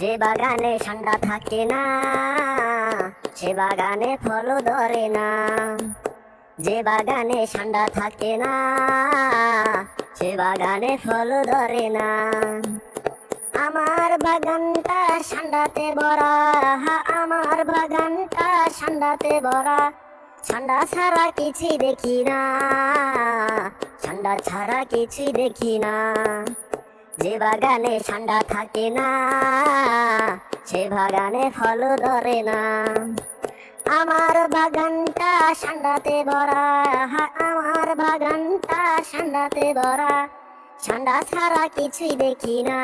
যে বাগানে ঠান্ডা থাকে না, সে বাগানে ফল ধরে না। যে বাগানে ঠান্ডা থাকে না, সে বাগানে ফল ধরে না। আমার বাগানটা ঠান্ডাতে ভরা, আমার বাগানটা ঠান্ডাতে ভরা। ঠান্ডা ছাড়া কিছুই দেখি না, ঠান্ডা ছাড়া কিছুই দেখি না। যে বাগানে ঠান্ডা থাকে না, সে বাগানে ফল ধরে না। আমার বাগানটা ঠান্ডাতে ভরা, আমার বাগানটা ঠান্ডাতে ভরা। ঠান্ডা ছাড়া কিছুই দেখি না,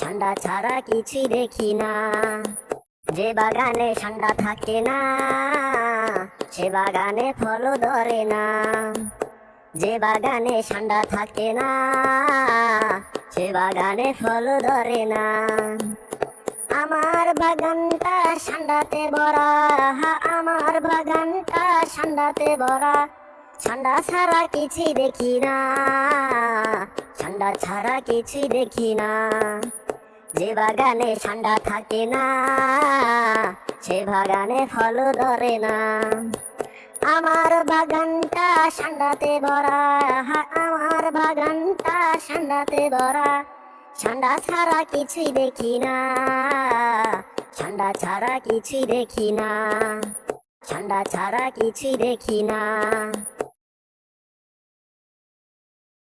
ঠান্ডা ছাড়া কিছুই দেখি না। যে বাগানে ঠান্ডা থাকে না, সে বাগানে ফল ধরে না। যে বাগানে ঠান্ডা থাকে না সে বাগানে ফল ধরে না, আমার বাগানটা ঠান্ডাতে ভরা। আমার বাগানটা ঠান্ডাতে ভরা। ঠান্ডা ছাড়া কিছুই দেখি না ঠান্ডা ছাড়া কিছুই দেখি না। যে বাগানে ঠান্ডা থাকে না, সে বাগানে ফল ধরে না। আমার বাগানটা ঠান্ডাতে ভরা। আমার বাগানটা ঠান্ডাতে ভরা। ঠান্ডা ছাড়া কিছুই দেখি না। ঠান্ডা ছাড়া কিছুই দেখি না। ঠান্ডা ছাড়া কিছুই দেখি না।